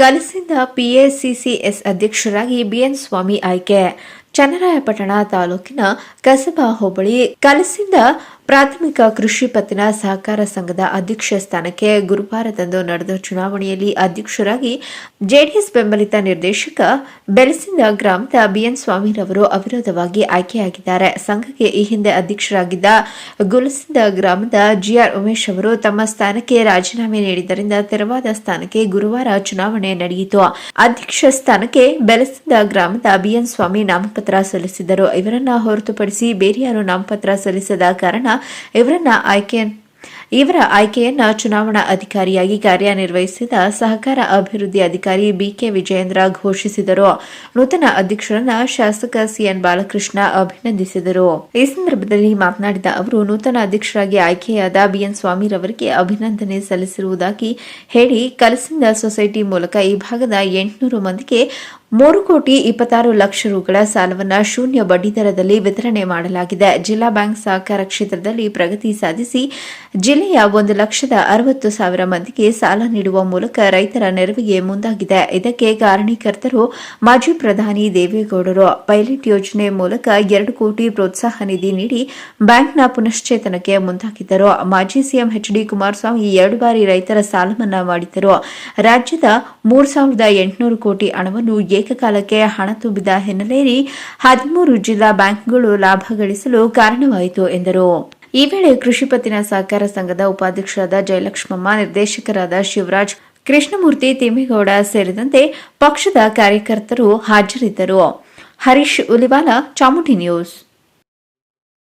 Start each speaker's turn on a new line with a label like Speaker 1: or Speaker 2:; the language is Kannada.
Speaker 1: ಕಲಸಿಂದ ಪಿಎಸಿಸಿಎಸ್ ಅಧ್ಯಕ್ಷರಾಗಿ ಬಿಎನ್ ಸ್ವಾಮಿ ಆಯ್ಕೆ. ಚನ್ನರಾಯಪಟ್ಟಣ ತಾಲೂಕಿನ ಕಸಬಾ ಹೋಬಳಿ ಕಲಸಿಂದ ಪ್ರಾಥಮಿಕ ಕೃಷಿ ಪತ್ತಿನ ಸಹಕಾರ ಸಂಘದ ಅಧ್ಯಕ್ಷ ಸ್ಥಾನಕ್ಕೆ ಗುರುವಾರದಂದು ನಡೆದ ಚುನಾವಣೆಯಲ್ಲಿ ಅಧ್ಯಕ್ಷರಾಗಿ ಜೆಡಿಎಸ್ ಬೆಂಬಲಿತ ನಿರ್ದೇಶಕ ಬೆಲಸಿಂದ ಗ್ರಾಮದ ಬಿಎನ್ ಸ್ವಾಮಿರವರು ಅವಿರೋಧವಾಗಿ ಆಯ್ಕೆಯಾಗಿದ್ದಾರೆ. ಸಂಘಕ್ಕೆ ಈ ಹಿಂದೆ ಅಧ್ಯಕ್ಷರಾಗಿದ್ದ ಗುಲಸಿಂದ ಗ್ರಾಮದ ಜಿಆರ್ ಉಮೇಶ್ ಅವರು ತಮ್ಮ ಸ್ಥಾನಕ್ಕೆ ರಾಜೀನಾಮೆ ನೀಡಿದ್ದರಿಂದ ತೆರವಾದ ಸ್ಥಾನಕ್ಕೆ ಗುರುವಾರ ಚುನಾವಣೆ ನಡೆಯಿತು. ಅಧ್ಯಕ್ಷ ಸ್ಥಾನಕ್ಕೆ ಬೆಲಸಿಂದ ಗ್ರಾಮದ ಬಿಎನ್ ಸ್ವಾಮಿ ನಾಮಪತ್ರ ಸಲ್ಲಿಸಿದ್ದರು. ಇವರನ್ನ ಹೊರತುಪಡಿಸಿ ಬೇರೆ ಯಾರು ನಾಮಪತ್ರ ಸಲ್ಲಿಸದ ಕಾರಣ ಇವರನ್ನ ಆಯ್ಕೆ ಇವರ ಆಯ್ಕೆಯನ್ನ ಚುನಾವಣಾ ಅಧಿಕಾರಿಯಾಗಿ ಕಾರ್ಯನಿರ್ವಹಿಸಿದ ಸಹಕಾರ ಅಭಿವೃದ್ಧಿ ಅಧಿಕಾರಿ ಬಿಕೆ ವಿಜಯೇಂದ್ರ ಘೋಷಿಸಿದರು. ನೂತನ ಅಧ್ಯಕ್ಷರನ್ನ ಶಾಸಕ ಸಿಎನ್ ಬಾಲಕೃಷ್ಣ ಅಭಿನಂದಿಸಿದರು. ಈ ಸಂದರ್ಭದಲ್ಲಿ ಮಾತನಾಡಿದ ಅವರು, ನೂತನ ಅಧ್ಯಕ್ಷರಾಗಿ ಆಯ್ಕೆಯಾದ ಬಿಎನ್ ಸ್ವಾಮಿರವರಿಗೆ ಅಭಿನಂದನೆ ಸಲ್ಲಿಸಿರುವುದಾಗಿ ಹೇಳಿ ಕಲಸಿಂದ ಸೊಸೈಟಿ ಮೂಲಕ ಈ ಭಾಗದ ಎಂಟುನೂರು ಮಂದಿಗೆ ಮೂರು ಕೋಟಿ ಇಪ್ಪತ್ತಾರು ಲಕ್ಷ ರೂಗಳ ಸಾಲವನ್ನ ಶೂನ್ಯ ಬಡ್ಡಿ ದರದಲ್ಲಿ ವಿತರಣೆ ಮಾಡಲಾಗಿದೆ. ಜಿಲ್ಲಾ ಬ್ಯಾಂಕ್ ಸಹಕಾರ ಕ್ಷೇತ್ರದಲ್ಲಿ ಪ್ರಗತಿ ಸಾಧಿಸಿ ಜಿಲ್ಲೆಯ ಒಂದು ಲಕ್ಷದ ಅರವತ್ತು ಸಾವಿರ ಮಂದಿಗೆ ಸಾಲ ನೀಡುವ ಮೂಲಕ ರೈತರ ನೆರವಿಗೆ ಮುಂದಾಗಿದೆ. ಇದಕ್ಕೆ ಕಾರಣೀಕರ್ತರು ಮಾಜಿ ಪ್ರಧಾನಿ ದೇವೇಗೌಡರು. ಪೈಲಟ್ ಯೋಜನೆ ಮೂಲಕ ಎರಡು ಕೋಟಿ ಪ್ರೋತ್ಸಾಹ ನಿಧಿ ನೀಡಿ ಬ್ಯಾಂಕ್ನ ಪುನಶ್ಚೇತನಕ್ಕೆ ಮುಂದಾಗಿದ್ದರು. ಮಾಜಿ ಸಿಎಂ ಎಚ್ ಡಿ ಕುಮಾರಸ್ವಾಮಿ ಎರಡು ಬಾರಿ ರೈತರ ಸಾಲ ಮನ್ನಾ ಮಾಡಿದ್ದರು. ರಾಜ್ಯದ ಮೂರು ಸಾವಿರದ ಎಂಟುನೂರು ಕೋಟಿ ಹಣವನ್ನು ಏಕಕಾಲಕ್ಕೆ ಹಣ ತುಂಬಿದ ಹಿನ್ನೆಲೆಯಲ್ಲಿ ಹದಿಮೂರು ಜಿಲ್ಲಾ ಬ್ಯಾಂಕ್ಗಳು ಲಾಭ ಗಳಿಸಲು ಕಾರಣವಾಯಿತು ಎಂದರು. ಈ ವೇಳೆ ಕೃಷಿ ಪತ್ತಿನ ಸಹಕಾರ ಸಂಘದ ಉಪಾಧ್ಯಕ್ಷರಾದ ಜಯಲಕ್ಷ್ಮಮ್ಮ, ನಿರ್ದೇಶಕರಾದ ಶಿವರಾಜ್, ಕೃಷ್ಣಮೂರ್ತಿ ತಿಮ್ಮೇಗೌಡ ಸೇರಿದಂತೆ ಪಕ್ಷದ ಕಾರ್ಯಕರ್ತರು ಹಾಜರಿದ್ದರು. ಹರೀಶ್ ಉಲಿವಾಲ, ಚಾಮುಂಡಿ ನ್ಯೂಸ್.